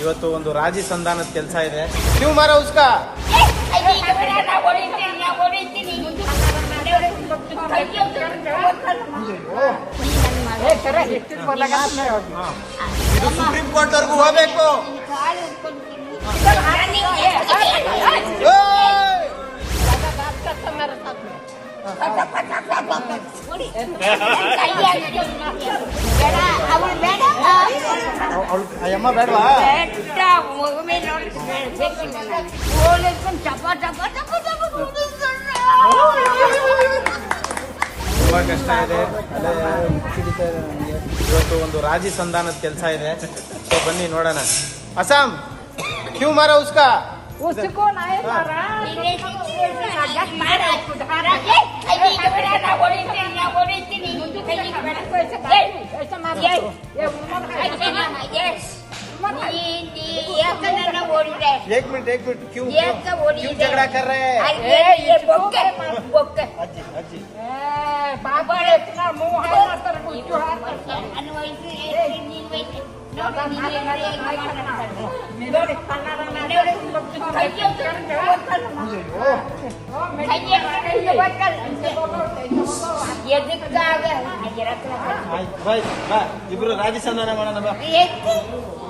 ಇವತ್ತು ಒಂದು ರಾಜಿ ಸಂಧಾನದ ಕೆಲಸ ಇದೆ. ನೀವು ಮಾರ ಉಸ್ಕಾ. ಇದು ಸುಪ್ರೀಂ ಕೋರ್ಟ್ ವರ್ಗೂ ಹೋಗ್ಬೇಕು. ಏಯ್! ಅವಳು ಬೇಡ. అయ్యమ్మ బెడవా బెట్ట మొగమేన ఓలేసుకొని చప్పా చప్పా చప్పా చప్పా ತುಂಬ ಕಷ್ಟ ಇದೆ ಹಿಡಿತಾ ಇದೆ ನನಗೆ ಇವತ್ತು ಒಂದು ರಾಜಿ ಸಂಧಾನದ ಕೆಲಸ ಇದೆ ಸೊ ಬನ್ನಿ ನೋಡೋಣ ಅಸ್ಸಾಂ ಕ್ಯೂ ಮಾರ ಉಸ್ಕಾ ಉಸ್ಕೋ ನಾಯ ಮಾರ क्यों ये क्यों तो बोली क्यों है। झगड़ा कर रहे हैं ये बोके बोके अज्जी अज्जी बाबा इतना मुंह है ना तर कुछ ಆಯ್ತು ಬಾಯ್ ಬಾ ಇಬ್ರು ರಾಜಿ ಸಂಧಾನ ಮಾಡೋಣ ಬಾ ಈ ಕೈ ಹೋಗೋದಿಲ್ಲ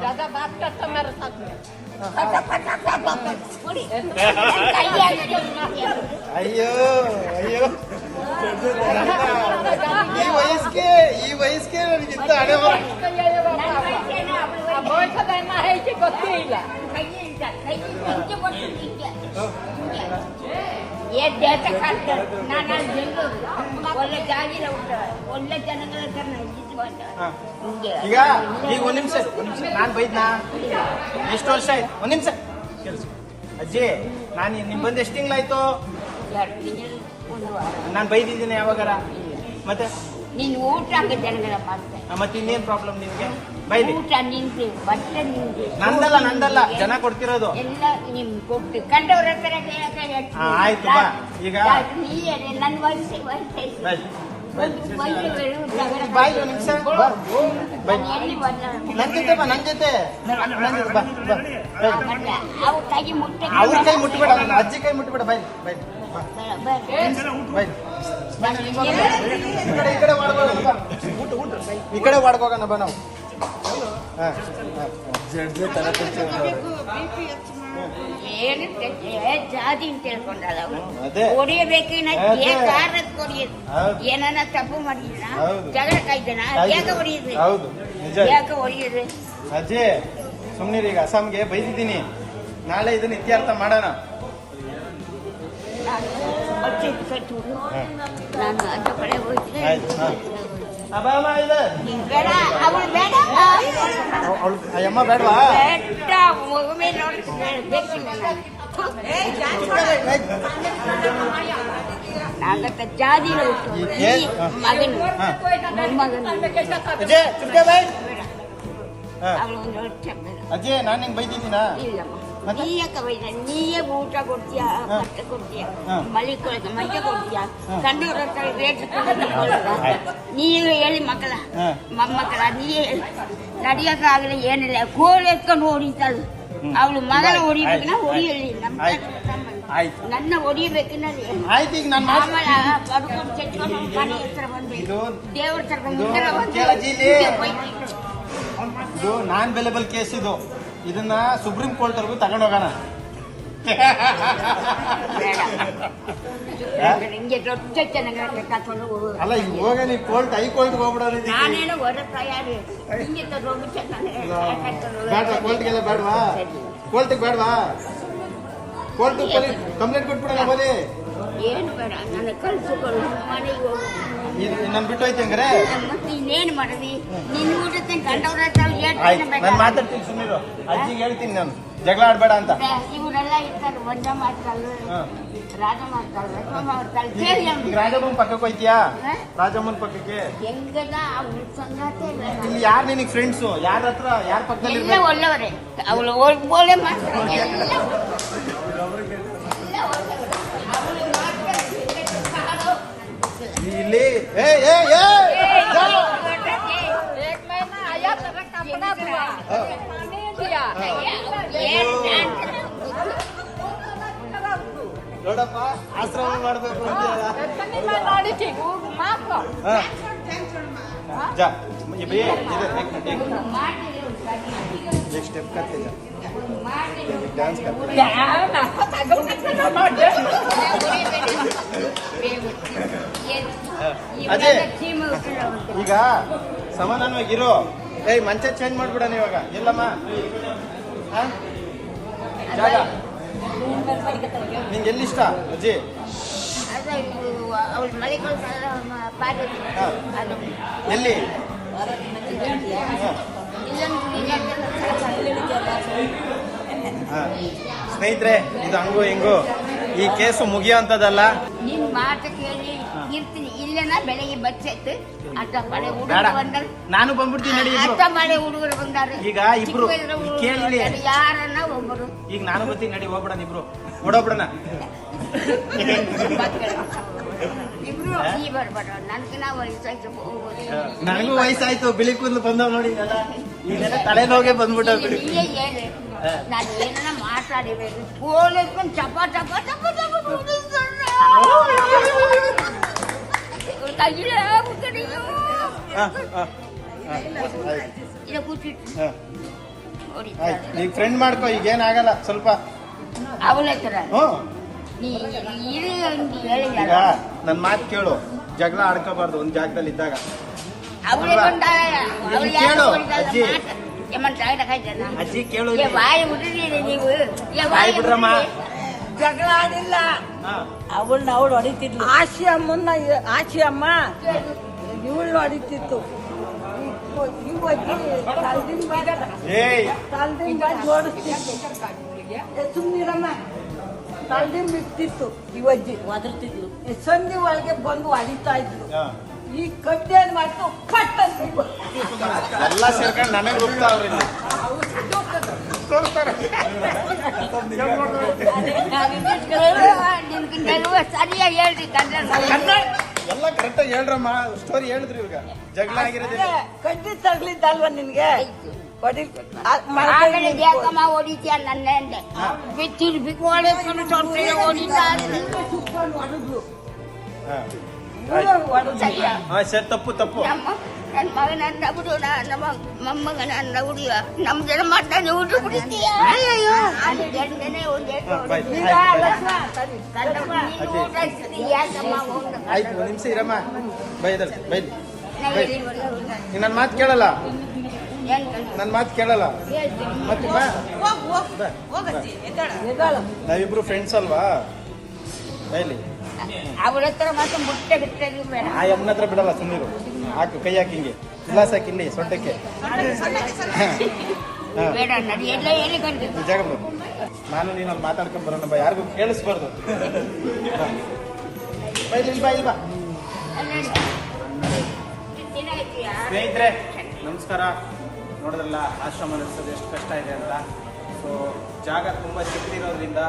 ज़्यादा बात करता मेरे साथ में अयो अयो ये वयस के ये वयस के जितना आने वाला। ಅವಳ ವಯಸ್ಸು. ವಯಸ್ಸದನ್ನ ಹೇಗೆ ಗೊತ್ತೇ ಇಲ್ಲ ಕೈ ಹಿಡ್ದ, ಕೈ ಹಿಂಗೆ ಕೊಟ್ಟು ಹಿಂಗೆ. ಎದ್ದು ಎದ್ದ ಕಾಣ್ತಾರೆ. ನಾನು ಬೆಂಗಳೂರು. ಒಳ್ಳೆ ಜಾಗಿರ ಉಂಟು ಒಳ್ಳೆ ಜನಗಳ ಹತ್ರ ಬಂದೆ. ಹಿಂಗೆ. ಈಗ ಈಗ ಒಂದ್ ನಿಮಿಷ ಒಂದು ನಿಮಿಷ ನಾನ್ ಬೈದ್ನಾ ಎಷ್ಟು ವರ್ಷ ಆಯ್ತು ಒಂದ್ ನಿಮಿಷ ಕೆಲಸ ಅಜ್ಜಿ ನಾನು ನಿಮ್ ಬಂದು ಎಷ್ಟು ತಿಂಗಳಾಯ್ತು ನಾನು ಬೈದಿದ್ದೀನಿ ಯಾವಾಗಾರ ಮತ್ತೆ ನೀನು ಊಟ ಮತ್ತೆ ಇನ್ನೇನ್ ಪ್ರಾಬ್ಲಮ್ ನಿಮ್ಗೆ? ಬೈಲಿ. ಊಟ ನಿಂದು ಬಟ್ಟೆ ನಿಂದು ನಂದಲ್ಲ ನಂದಲ್ಲ. ಜನ ಕೊಡ್ತಿರೋದು. ಎಲ್ಲ ನಿಮ್ ಕೊಟ್ಟು ಕಂಡವ್ರ ಹತ್ರ ಕೇಳಕ್ಕೆ ಹೇಳ್ತೀನಿ. ಹಾ, ಆಯ್ತು ಬಾ. ಈಗ- ನನ್ನ ವಯಸ್ಸು ವಯಸ್ಸು. ಬೈ ಒಂದು ಒಂದ್ ನಿಮಿಷ ಬೈ. ನಾನು ಎಲ್ಲಿ ಬಂದ? ನನ್ ಜೊತೆ ಬಾ ನನ್ ಜೊತೆ. ನನ್ ಜೊತೆ ಬಾ ಬಾ ಬೈ. ಅವು ಕೈ ಮುಟ್ಟೆ ಅವ್ರ ಕೈ ಮುಟ್ಬೇಡ ನನ್ನ ಅಜ್ಜಿ ಕೈ ಮುಟ್ಬೇಡ ಬೈ ಬೈ ಈ ಕಡೆ ಬ ಕಡೆ ಮಾಡ್ಬೋಣ ಬಾ ಊಟ ಊಟ ಈ ಕಡೆ ಮಾಡ್ಕೋಗೋಣ ಬಾ ನಾವು ಅಜ್ಜೆ ಏನು ಜಾತಿ ಅಂತ ತಿಳ್ಕೊಂಡಲ್ಲ ಅವಳು ಅದೇ. ಹೊಡಿಯಬೇಕಿನ ಅದೇ. ಕಾರಣಕ್ಕೆ ಹೊಡಿಯೋದು ಹೌದು. ತಪ್ಪು ಮಾಡಿದ್ರ? ಜಗಳ ಕಾಯ್ದನ? ಆಯ್ತು. ಯಾಕೆ ಹೊಡಿಯೋದು ಹೌದು. ನಿಜ. ಯಾಕೆ ಹೊಡಿಯೋದು ಅಜ್ಜಿ ಸುಮ್ನಿರಿ ಈಗ. ಅಸ್ಸಾಂಗೆ ಬೈದಿದ್ದೀನಿ. ನಾಳೆ ಇದನ್ನ ಇತ್ಯರ್ಥ ಮಾಡೋಣ. ನಾನು ಬಟ್ಟೆ ಕಟ್ಟುವುದು ನಾನು ಅಡ್ಡ ಕಡೆ ಹೋಗ್ತೀನಿ ಆಯ್ತು, ಹಾ. ಅಬ್ಬಮ್ಮ ಇದೆ ನೀನ್ ಬೇಡ ಅವಳು ಬೇಡ ಅವಳು ಅಯ್ಯಮ್ಮ ಬೇಡವಾ ಬೇಡ ಮಗುವೆ ನೋಡಿ ಬೇಕಿಲ್ಲ ನಾಗತ್ತ ಜಾದಿ ಉಂಟು ಈ ಈ ಕೇ- ಹಾ. ಮಗನು ಹಾ. ಮೊಮ್ಮಗನು ಅಜ್ಜಿ ಚುಟ್ಕೆ ಬೈ ಹಾ ಅವಳು ಒಂದು ವರ್ಷ ಬೇಡ ಅಜ್ಜಿ ನಾನು ನಿಂಗೆ ಬೈದಿದ್ದೀನಾ ಇಲ್ಲಮ್ಮ ಮತ್ತೆ? ನೀಯೇ ಕವೈನ ನೀಯೇ ಊಟ ಕೊಡ್ತೀಯ. ಬಟ್ಟೆ ಕೊಡ್ತೀಯ. ಮಲಿಕೊಳಕ್ಕೆ ಮಂಚ ಕೊಡ್ತೀಯ. ಕಂಡವ್ರ ಹತ್ರ ರೇಟ್ ನೀವೇ ಹೇಳಿ ಮಕ್ಕಳ. ಮೊಮ್ಮಕ್ಕಳ ಹೇಳಿ. ನಡಿಯಕ್ಕಾಗಲಿ ಏನಿಲ್ಲ. ಕೋಳಿ ಎತ್ಕೊಂಡು ಹೊಡಿತಾಳೆ ಅವಳು ಮಗನ ಹೊಡಿಬೇಕನ್ನ ಹೊಡಿಯಲಿ. ನಮ್ಮ ನನ್ನ ಹೊಡಿಬೇಕನ್ನ ಆಯ್ತು ಈಗ ಆಮೇಲೆ ಚೆಚ್ಕೊಂಡು ಮನೆ ಹತ್ರ ಬಂದೆ ಇದು- ದೇವ್ರ ಹತ್ರ ಮುಂದೆ. ಇದು ನಾನ್ ಬೆಲೆಬಲ್ ಕೇಸ್ ಇದು. ಇದನ್ನ ಸುಪ್ರೀಂ ಕೋರ್ಟ್ ವರ್ಗೂ ತಗೊಂಡೋಗೋಣ ಬೇಡ. ಹಿಂಗೆ ದೊಡ್ಡ ಚೆನ್ನಾಗಿ ಕರ್ಕೊಂಡು ಹೋಗು ಅಲ್ಲ ಈಗ ಹೋಗ ನೀವು ಕೋರ್ಟ್ ಹೈ ಕೋರ್ಟ್ ಹೋಗ್ಬಿಡೋದು ನಾನೇನು ಹೊರ ತಯಾರಿ. ಹಿಂಗೆ ದೊಡ್ಡ ಬೇಡ ಕೋರ್ಟ್ಗೆಲ್ಲ ಬೇಡವಾ? ಕೋರ್ಟಿಗೆ ಬೇಡವಾ? ಕೋರ್ಟ್ ಕಂಪ್ಲೇಂಟ್ ಕೊಟ್ಬಿಡೋಣ ಬರೀ ಏನು ಬೇಡ ನನ್ನ ಕಳ್ಸಿಕೊಡು ಮನೆಗೆ ಹೋಗು. ನನ್ ಬಿಟ್ಟು ಹೋಯ್ತು ಹಂಗಾರೆ? ಮತ್ತೆ ಇನ್ನೇನು ಮಾಡದಿ? ನಿನ್ನ ಊಟಕ್ಕೆ ಕಂಡವ್ರ ಹತ್ರ ಆಯ್ತು ನಾನು ಮಾತಾಡ್ತೀನಿ ಅಜ್ಜಿಗೆ ಹೇಳ್ತೀನಿ ನಾನು. ಜಗಳ ಆಡ್ಬೇಡ ಅಂತ. ಇವರೆಲ್ಲ ಇರ್ತಾರೆ ಒಂದ ಮಾಡ್ತಾಳೆ ರಾಜ ಮಾಡ್ತಾಳೆ ಸೋಮ ಮಾಡ್ತಾಳೆ. ಕೇಳಿ ಈಗ ಅವ್ನು. ರಾಜಮ್ಮನ್ ಪಕ್ಕಕ್ಕೆ ಹೋಯ್ತೀಯಾ? ರಾಜಮ್ಮನ್ ಪಕ್ಕಕ್ಕೆ? ಹೆಂಗದ ಅವ್ರ ಸಂಗಾತಿ ಬೇಡ. ಇಲ್ಲಿ ಯಾರು ನಿನಗೆ ಫ್ರೆಂಡ್ಸು ಯಾರ ಹತ್ರ? ಯಾರ ಪಕ್ಕದಲ್ಲಿ ಎಲ್ಲ ಇರ್ಬೇಕು? ಒಳ್ಳೆಯವರೇ. ಅವಳು ಒಳ್ಳೆ ಮಾಡ್ತಾರೆ स्टेप करते जा डांस करते क्या ना पता नहीं मार ಅದೇ. ಈಗ ಸಮಾಧಾನವಾಗಿರು ಏಯ್ ಮಂಚ ಚೇಂಜ್ ಮಾಡ್ಬಿಡಣ ಇವಾಗ ಎಲ್ಲಮ್ಮ ಹಾ? ಜಾಗ ನಿಂಗೆ ಎಲ್ಲಿ ಇಷ್ಟ ಅಜ್ಜಿ ಅವಳು ಮಳೆ ಕೊಡ್ತಾಳ ಪಾರ್ವತಿ ಹಾ. ಅದು ಎಲ್ಲಿ ಹಾ. ಸ್ನೇಹಿತರೆ ಇದು ಹಂಗು ಹಿಂಗು. ಈ ಕೇಸು ಮುಗಿಯೋ ಅಂತದಲ್ಲ. ನಿನ್ ಮಾತು ಕೇಳಿ ಇರ್ತೀನಿ. ಇಲ್ಲೇನ ಬೆಳಿಗ್ಗೆ ಬಚ್ಚಾಯ್ತು ಅಟ್ಟ ಅರ್ಧ ಮಳೆ ಹುಡುಗರು ಬಂದ್ರೆ. ನಾನು ಬಂದ್ಬಿಡ್ತೀನಿ ನಡಿ ಇಬ್ರು. ಅರ್ಧ ಮಳೆ ಹುಡುಗರು ಬಂದಾರೆ. ಈಗ ಇಬ್ರು. ಕೇಳಿ ಯಾರನ್ನ ಒಬ್ಬರು ಈಗ ನಾನು ಬರ್ತೀನಿ ನಡಿ ಹೋಗ್ಬಿಡಣ ಇಬ್ರು. ಓಡೋಗ್ಬಿಡಣ. ಇಬ್ರು ವಯಸ್ಸಾಯ್ತು ಹೋಗೋದು. ನನಗೂ ವಯಸ್ಸಾಯ್ತು. ಬಿಳಿ ಕೂದಲು ಬಂದವ್ ನೋಡಿ ತಲೆ ಈಗೆಲ್ಲ ತಲೆನೋಗೆ ಬಂದ್ಬಿಟ್ಟ ಬಿಡಿ. ನೀವೇ ಹೇಳಿ. ನಾನು ಮಾತಾಡಿಬೇಕು ಫೋನ್ ಇಟ್ಕೊಂಡು ಚಪ ಚಪ ಚಪ ಚಪ. ಇದು ಕೂತಿಟ್ಟು. ಈಗ ಫ್ರೆಂಡ್ ಮಾಡ್ಕೋ ಈಗ ಏನಾಗಲ್ಲ. ಸ್ವಲ್ಪ. ಅವಳ ಹತ್ರ ಹ್ಞೂ. ಈಗ ನನ್ನ ಮಾತು ಕೇಳು. ಜಗಳ ಆಡ್ಕೋಬಾರ್ದು ಒಂದ್ ಜಾಗದಲ್ಲಿ ಇದ್ದಾಗ. ಕೇಳು, ಅಜ್ಜಿ. ಅಜ್ಜಿ ಕೇಳು ಬಾಯಿ ಬಿಡ್ರಮ್ಮ ಜಗಳ ಆಡಿಲ್ಲ. ಅವಳನ್ನ ಅವಳು ಹೊಡಿತಿದ್ಲು. ಆಶಿ ಅಮ್ಮನ್ನ ಆಶಿ ಅಮ್ಮ. ಇವಳು ಹೊಡಿತಿತ್ತು. ಜೋಡಿಸ್ತಿತ್ತು ಸುಮ್ಮನಿರಮ್ಮ ತಲ್ದಿನ್ ಬಿಡ್ತಿತ್ತು ಇವಜ್ಜಿ. ಒದರ್ತಿದ್ಲು. ಸಂಧಿ ಒಳಗೆ ಬಂದು ಒಡಿತಾ ಇದ್ಲು ಹಾ. ಈ ಕಡ್ಡಿ ಏನ್ ಮಾಡ್ತು? ಪಟ್ ಅಂತ. ಎಲ್ಲ ಸೇರ್ಕೊಂಡು ನನಗೆ. ಸರಿಯಾಗಿ ಹೇಳ್ರಿ ಎಲ್ಲ ಕರೆಕ್ಟಾಗಿ ಹೇಳ್ರಮ್ಮ. ಸ್ಟೋರಿ ಹೇಳಿದ್ರಿ ಇವಾಗ. ಜಗಳ ಆಗಿರೋದಿಲ್ಲ. ಕಡ್ಡಿ ತಗ್ಲಿದ್ದಲ್ವ ನಿನ್ಗೆ? ಹೊಡಿ ಆ, ಆಮೇಲೆ ಮಲ್ಕೊಂಡು ಯಾಕಮ್ಮ ಹೊಡಿತೀಯ ನನ್ನ ಅಂದೆ ಬಿತ್ತಿರು ಬಿಕ್ ಹೊಡೆದ್ಕೊಂಡು ತೊಡ್ಕೊಂಡು ಹೊಡಿತಾ ಇದ್ಲು. ಸುತ್ಕೊಂಡು ಹೊಡೆದ್ಲು. ಹಾ. ಇವ್ಳು ಹೊಡೆದ್ಲು. ಹಾ ಸರ್ ತಪ್ಪು ತಪ್ಪು ನಮ್ಮ ನನ್ನ ಮಗನ ಅನ್ನ ಬಿಡು ನಮ್ಮ ಮೊಮ್ಮಗನ ಅನ್ನ ಬಿಡಿಯ ನಮ್ ಜನ ಮಾಡ್ತಾನೆ ಊಟ ಬಿಡಿಸ್ತೀಯ ಅಯ್ಯಯ್ಯೋ ಅದು ಗಂಡನೇ ಒಂದ್ ಏಟು ಹಾ, ಬಾಯ್. ಹೊಡಿತೀಯ. ಆಯ್ತು. ಲಕ್ಷ್ಮ, ಕನ್ನಡ ನೀನು ಊಟ ಹಾಕ್ಸಿದಿ, ಯಾಕಮ್ಮ ಹೋಗ್ದ? ಆಯ್ತು ಒಂದು ನಿಮಿಷ ಇರಮ್ಮ ಬೈದಲ್ ಬೈಲಿ ನಾವ್ ಬೈ ಎಲ್ಲಿವರೆಗೆ ಹೋಗ್ದ? ನೀನ್ ನನ್ನ ಮಾತು ಕೇಳಲ್ಲ ಏನ್ ಕನ್ನಡ? ನನ್ನ ಮಾತು ಕೇಳಲ್ಲ. ಮತ್ತೆ ಬಾ. ನಾವಿಬ್ರು ಫ್ರೆಂಡ್ಸ್ ಅಲ್ವಾ? ಹೇಳಿ ಅವಳ ಹತ್ರ ಮಾತ್ರ ಮುಟ್ಟೆ ಬೇಡ. ಆ ಯಮ್ಮನ ಹತ್ರ ಬಿಡಲ್ಲ ಸುಮ್ಮನಿರು ಹಾಕು ಕೈ ಹಾಕಿ ಹಿಂಗೆ. ಗ್ಲಾಸ್ ಹಾಕಿ ಇಲ್ಲಿ ಸೊಂಟಕ್ಕೆ. ಹಾ. ಬೇಡ ನಡಿ ಎಲ್ಲ ಹೇಳಿ ಕಂಡು ಈ ಜಾಗ ಬರು. ನಾನು ನೀನು ಅಲ್ಲಿ ಮಾತಾಡ್ಕೊಂಡ್ ಬರೋಣ ಬಾ. ಯಾರಿಗೂ ಕೇಳಿಸ್ಬಾರ್ದು. ಹಾ. ಬಾ ಇಲ್ಲಿ ಇಲ್ಲಿ ಬಾ. ಇಲ್ಲಿ ಬಾ ಸ್ನೇಹಿತರೆ ನಮಸ್ಕಾರ. ನೋಡಿದ್ರಲ್ಲ ಆಶ್ರಮ ನಡೆಸೋದು ಎಷ್ಟು ಕಷ್ಟ ಇದೆ ಅಂತ. ಸೊ ಜಾಗ ತುಂಬ ಚಿಕ್ಕದಿರೋದ್ರಿಂದ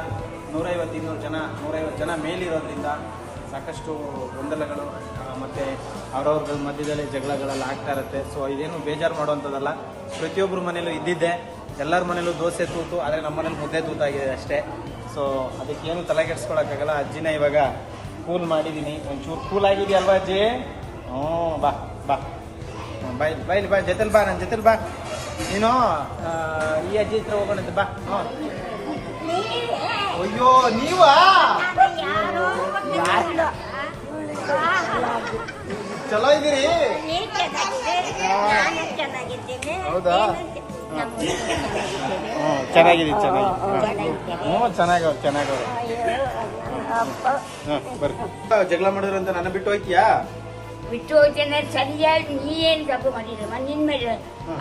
ನೂರೈವತ್ತು ಇನ್ನೂರು ಜನ, ನೂರೈವತ್ತು ಜನ ಮೇಲಿರೋದ್ರಿಂದ ಸಾಕಷ್ಟು ಗೊಂದಲಗಳು ಮತ್ತು ಅವ್ರವ್ರ ಮಧ್ಯದಲ್ಲಿ ಜಗಳಗಳೆಲ್ಲ ಆಗ್ತಾ ಇರುತ್ತೆ. ಸೊ ಇದೇನು ಬೇಜಾರು ಮಾಡುವಂಥದ್ದಲ್ಲ. ಪ್ರತಿಯೊಬ್ಬರ ಮನೇಲೂ ಇದ್ದಿದ್ದೆ. ಎಲ್ಲರ ಮನೇಲೂ ದೋಸೆ ತೂತು, ಆದರೆ ನಮ್ಮ ಮನೇಲಿ ಮುದ್ದೆ ತೂತಾಗಿದೆ ಅಷ್ಟೇ. ಸೊ ಅದಕ್ಕೇನು ತಲೆ ಕೆಡ್ಸ್ಕೊಳಕ್ಕಾಗಲ್ಲ. ಅಜ್ಜಿನ ಇವಾಗ ಕೂಲ್ ಮಾಡಿದ್ದೀನಿ. ಒಂಚೂರು ಕೂಲ್ ಆಗಿದೆಯಲ್ವಾ ಅಜ್ಜಿ? ಹ್ಞೂ ಬಾ ಬಾ. ಬೈ ಬೈ ಬಾ. ಜೊತೆಲಿ ಬಾ ನನ್ನ ಜೊತೆಲಿ ಬಾ. ನೀನು ಈ ಅಜ್ಜಿ ಹತ್ರ ಹೋಗೋಣಂತೆ, ಬಾ. ಅಯ್ಯೋ, ನೀವ? ಚಲೋ ಇದ್ದೀರಿ. ಹೌದಾ? ಹ್ಞೂ ಚೆನ್ನಾಗಿದೆ ಚೆನ್ನಾಗಿ ಹ್ಞೂ ಚೆನ್ನಾಗವ್ರು ಚೆನ್ನಾಗವ್ರು. ಹಾಂ ಬರ್ರಿ. ಜಗಳ ಮಾಡಿದ್ರು ಅಂತ ನನ್ನ ಬಿಟ್ಟು ಹೋಯ್ತೀಯಾ? ಬಿಟ್ಟು ಹೋಗ್ತೇನೆ ಸರಿಯಾಗಿ ನೀ ಏನ್ ತಪ್ಪು ಮಾಡಿರಮ್ಮ ನಿನ್ ಮೇಲೆ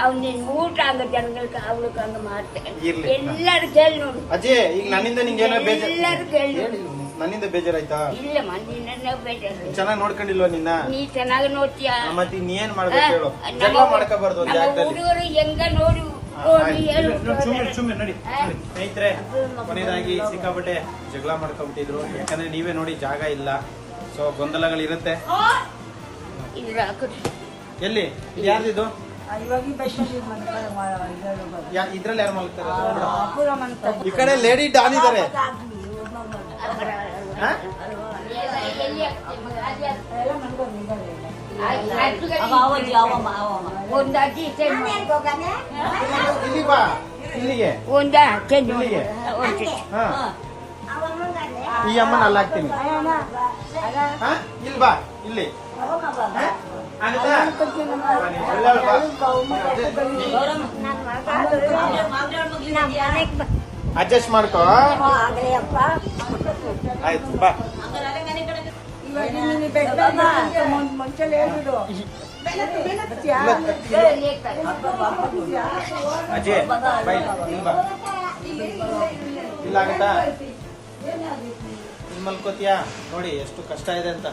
ಅವ್ನು ಊಟ ಹಂಗ ಜನಗಳಿಗೆ ಅವಳಿಗೆ ಹಂಗ ಮಾಡ್ತಾರೆ ಇರ್ಲಿ. ಎಲ್ಲರೂ ಕೇಳಿ ನೋಡು ಅಜ್ಜಿ ಈಗ ನನ್ನಿಂದ ನಿಂಗೆ ಏನೋ ಬೇಜಾರ್ ಎಲ್ಲರೂ ಕೇಳಿ ನೋಡು ನನ್ನಿಂದ ಬೇಜಾರಾಯ್ತಾ ಇಲ್ಲಮ್ಮ ನಿನ್ನ ಬೇಜಾರು ಚೆನ್ನಾಗಿ ನೋಡ್ಕೊಂಡಿಲ್ವಾ ನಿನ್ನ? ನೀ ಚೆನ್ನಾಗಿ ನೋಡ್ತೀಯ ಮತ್ತೆ ನೀ ಏನ್ ಮಾಡ್ಬೇಕು ಹೇಳು? ಜಗಳ ಮಾಡ್ಕೋಬಾರ್ದು ಒಂದ್ ಜಾಗದಲ್ಲಿ. ಹುಡುಗರು ಹೆಂಗ ನೋಡಿ ನೋಡಿ ಹೇಳು. ಸುಮ್ನೆ ಸುಮ್ನೆ ನಡಿ? ನಡಿ. ಸ್ನೇಹಿತರೆ ಕೊನೆಯದಾಗಿ ಸಿಕ್ಕಾಪಟ್ಟೆ ಜಗಳ ಮಾಡ್ಕೊಂಬಿಟ್ಟಿದ್ರು. ಯಾಕಂದ್ರೆ ನೀವೇ ನೋಡಿ ಜಾಗ ಇಲ್ಲ. ಸೊ ಗೊಂದಲಗಳಿರುತ್ತೆ. ಇಲ್ಲ. ಎಲ್ಲಿ ಇದು ಯಾರ್ದಿದು ಇವಾಗ ಈ ಬಸ್ಸಲ್ಲಿ ಮನೆ ಯಾ ಇದ್ರಲ್ಲಿ ಯಾರು ಮಲಗ್ತಾರೆ ಅಪೂರ ಮನೆ ಈ ಕಡೆ ಲೇಡಿ ಡಾನ್ ಇದಾರೆ ಹಾ? ಎಲ್ಲಿ- ಎಲ್ಲಿ ಹಾಕ್ತೀಯ ಮಗ? ಅಲ್ಲಿ ಹಾಕ್ತೀಯ? ಎಲ್ಲ ಮನ್ಕೊಂಡು ಆಯ್ತು, ಆಯ್ತು ಗಡಿ. ಅವ ಅವಜ್ಜಿ ಅವಮ್ಮ ಅವಮ್ಮ ಒಂದು ಅಜ್ಜಿ change ಮಾಡ್ಕೋಗಾನೆ? ಇಲ್ಲಿ ಬಾ ಇಲ್ಲಿಗೆ ಒಂದ change ಇಲ್ಲಿಗೆ? ಒಂದು ಹಾ ಈ ಅಮ್ಮನ ಅಲ್ಲಿ ಹಾಕ್ತೀನಿ ಹಾ ಇಲ್ಲಿ ಅಡ್ಜಸ್ಟ್ ಮಾಡ್ಕೋ. ಆಯ್ತು ಬಾ. ಬೈ ಇಲ್ಲಿ ಮಲ್ಕೋತೀಯಾ ನೋಡಿ ಎಷ್ಟು ಕಷ್ಟ ಇದೆ ಅಂತ.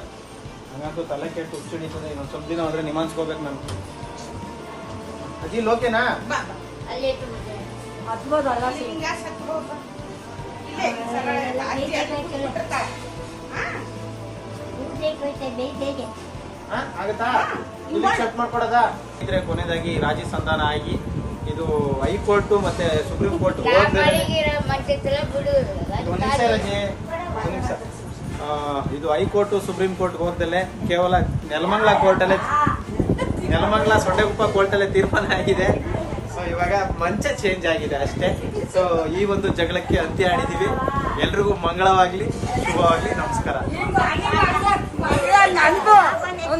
ಹಂಗಂತೂ ತಲೆ ಕೆಟ್ಟು ಹುಚ್ಚು ಇನ್ನೊಂದು ಸ್ವಲ್ಪ ದಿನ ಹೋದ್ರೆ ನಿಮಾನ್ಸ್ಕೋಬೇಕು ನಾನು. ಅಜ್ಜಿ ಲೋಕೆನಾ? ಆಗತ್ತಾ? ಇಲ್ಲಿ ಮಾಡ್ಕೊಡೋದಾ? ಇದ್ರೆ ಕೊನೆದಾಗಿ ರಾಜಿ ಸಂಧಾನ ಆಗಿ ಇದು ಹೈಕೋರ್ಟ್ ಮತ್ತೆ ಸುಪ್ರೀಂ ಕೋರ್ಟ್ ಒಂದ್ ರಜೆ ಇದು ಹೈಕೋರ್ಟ್ ಸುಪ್ರೀಂ ಕೋರ್ಟ್ ಹೋಗ್ದಲ್ಲೇ ಕೇವಲ ನೆಲಮಂಗ್ಲ ಕೋರ್ಟಲ್ಲೇ ನೆಲಮಂಗ್ಲ ಸೊಂಡೆಗುಪ್ಪ ಕೋರ್ಟಲ್ಲೇ ತೀರ್ಮಾನ ಆಗಿದೆ. ಸೊ ಇವಾಗ ಮಂಚ ಚೇಂಜ್ ಆಗಿದೆ ಅಷ್ಟೇ. ಸೊ ಈ ಒಂದು ಜಗಳಕ್ಕೆ ಅಂತ್ಯ ಆಡಿದೀವಿ ಎಲ್ರಿಗೂ ಮಂಗಳವಾಗ್ಲಿ ಶುಭವಾಗ್ಲಿ ನಮಸ್ಕಾರ. ಮಂಗ್ಳ ನಂದು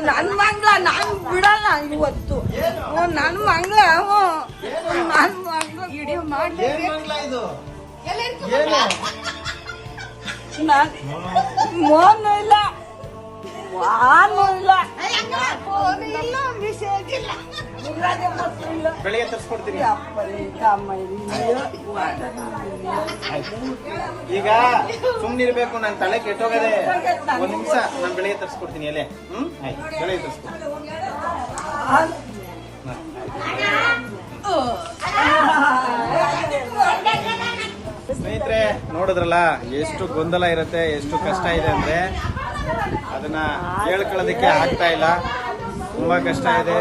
ನನ್ ಮಂಗ್ಳ ನಾನ್ ಬಿಡಲ್ಲ ಇವತ್ತು ಹ್ಞೂ, ನನ್ ಮಂಗ್ಳ ಮಂಗಳ ನನ್ ಮಂಗ್ಳ ವಿಡಿಯೋ ಮಾಡಿ ನಾನ್ ಮೋನು ಇಲ್ಲ. ವಾನು ಇಲ್ಲ. ಬೆಳಿಗ್ಗೆ ತರ್ಸ್ಕೊಡ್ತೀನಿ. ಈಗ ಸುಮ್ನಿರ್ಬೇಕು ನನ್ನ ತಲೆ ಕೆಟ್ಟೋಗದೆ. ಒಂದ್ ನಿಮಿಷ ನಾನು ಬೆಳಿಗ್ಗೆ ತರ್ಸ್ಕೊಡ್ತೀನಿ ಎಲೆ. ಹ್ಮ್? ಆಯ್ತು ಬೆಳಿಗ್ಗೆ ತರ್ಸ್ಕೊಡ್ತೀನಿ ಸ್ನೇಹಿತರೆ, ನೋಡಿದ್ರಲ್ಲ, ಎಷ್ಟು ಗೊಂದಲ ಇರುತ್ತೆ, ಎಷ್ಟು ಕಷ್ಟ ಇದೆ ಅಂದ್ರೆ ಅದನ್ನ ಹೇಳ್ಕೊಳ್ಳೋದಕ್ಕೆ ಆಗ್ತಾ ಇಲ್ಲ. ತುಂಬಾ ಕಷ್ಟ ಇದೆ.